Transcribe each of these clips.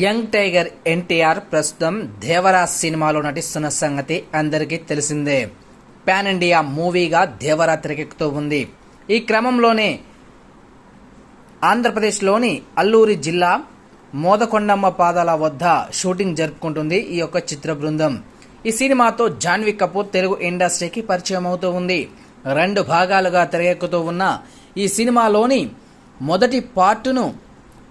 Young tiger NTR ప్రస్తుతం దేవరా సినిమాలో నటిస్తున్న సంగతి అందరికీ తెలిసిందే. పాన్ ఇండియా మూవీగా దేవరా తెరకెక్కుతూ ఉంది. ఈ క్రమంలోనే ఆంధ్రప్రదేశ్లోని అల్లూరి జిల్లా మోదకొండమ్మ పాదాల వద్ద షూటింగ్ జరుపుకుంటుంది ఈ యొక్క చిత్ర బృందం. ఈ సినిమాతో జాన్వీ కపూర్ తెలుగు ఇండస్ట్రీకి పరిచయం అవుతూ ఉంది. రెండు భాగాలుగా తెరకెక్కుతూ ఉన్న ఈ సినిమాలోని మొదటి పార్టును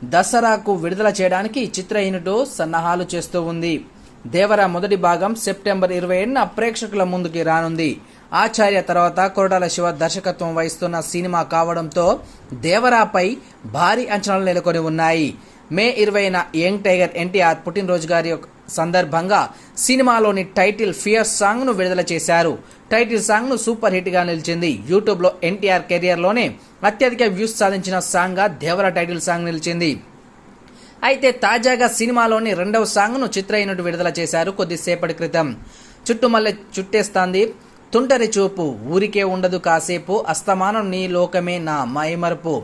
దసరాకు విడుదల చేయడానికి చిత్ర యూనిట్ సన్నాహాలు చేస్తూ ఉంది. దేవర మొదటి భాగం సెప్టెంబర్ ఇరవై ఏడున ప్రేక్షకుల ముందుకి రానుంది. ఆచార్య తర్వాత కొరటాల శివ దర్శకత్వం వహిస్తున్న సినిమా కావడంతో దేవరాపై భారీ అంచనాలు నెలకొని ఉన్నాయి. మే ఇరవైన యంగ్ టైగర్ ఎన్టీఆర్ పుట్టినరోజు గారి యొక్క సందర్భంగా సినిమాలోని టైటిల్ ఫియర్ సాంగ్ను విడుదల చేశారు. టైటిల్ సాంగ్ను సూపర్ హిట్గా నిలిచింది. యూట్యూబ్లో ఎన్టీఆర్ కెరియర్లోనే అత్యధిక వ్యూస్ సాధించిన సాంగ్గా దేవర టైటిల్ సాంగ్ నిలిచింది. అయితే తాజాగా సినిమాలోని రెండవ సాంగ్ను ను విడుదల చేశారు కొద్దిసేపటి క్రితం. చుట్టుమల్లె చుట్టేస్తాంది. తుంటరి చూపు ఊరికే ఉండదు కాసేపు అస్తమానం నీ లోకమే నా మైమరుపు.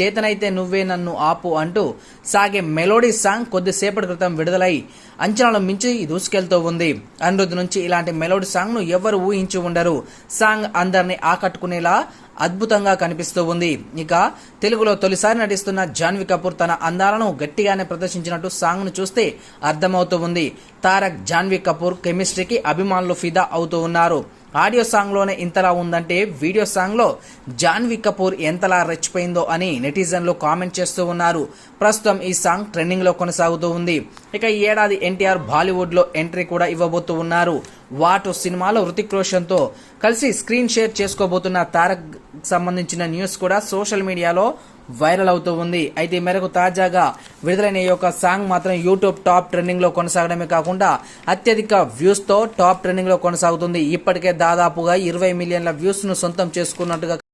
చేతనైతే నువ్వే నన్ను ఆపు అంటూ సాగే మెలోడీ సాంగ్ కొద్దిసేపటి క్రితం విడుదలై అంచనాలు మించి దూసుకెళ్తూ ఉంది. అనిరుద్ధ్ నుంచి ఇలాంటి మెలోడీ సాంగ్ను ఎవరు ఊహించి ఉండరు. సాంగ్ అందరిని ఆకట్టుకునేలా అద్భుతంగా కనిపిస్తూ ఉంది. ఇక తెలుగులో తొలిసారి నటిస్తున్న జాన్వీ కపూర్ తన అందాలను గట్టిగానే ప్రదర్శించినట్టు సాంగ్ను చూస్తే అర్థమవుతూ ఉంది. తారక్ జాన్వీ కపూర్ కెమిస్ట్రీకి అభిమానులు ఫిదా అవుతూ ఉన్నారు. ఆడియో సాంగ్లోనే ఇంతలా ఉందంటే వీడియో సాంగ్లో జాన్వి జాన్వీ కపూర్ ఎంతలా రెచ్చిపోయిందో అని నెటిజన్లు కామెంట్ చేస్తూ ఉన్నారు. ప్రస్తుతం ఈ సాంగ్ ట్రెండింగ్లో కొనసాగుతూ ఉంది. ఇక ఈ ఏడాది ఎన్టీఆర్ బాలీవుడ్లో ఎంట్రీ కూడా ఇవ్వబోతూ ఉన్నారు. వాటు సినిమాలో హృతిక్ రోషన్తో కలిసి స్క్రీన్ షేర్ చేసుకోబోతున్న తారక్ సంబంధించిన న్యూస్ కూడా సోషల్ మీడియాలో వైరల్ అవుతూ ఉంది. అయితే మేరకు తాజాగా విడుదలైన ఈ యొక్క సాంగ్ మాత్రం యూట్యూబ్ టాప్ ట్రెండింగ్లో కొనసాగడమే కాకుండా అత్యధిక వ్యూస్తో టాప్ ట్రెండింగ్లో కొనసాగుతుంది. ఇప్పటికే దాదాపుగా ఇరవై మిలియన్ల వ్యూస్ను సొంతం చేసుకున్నట్టుగా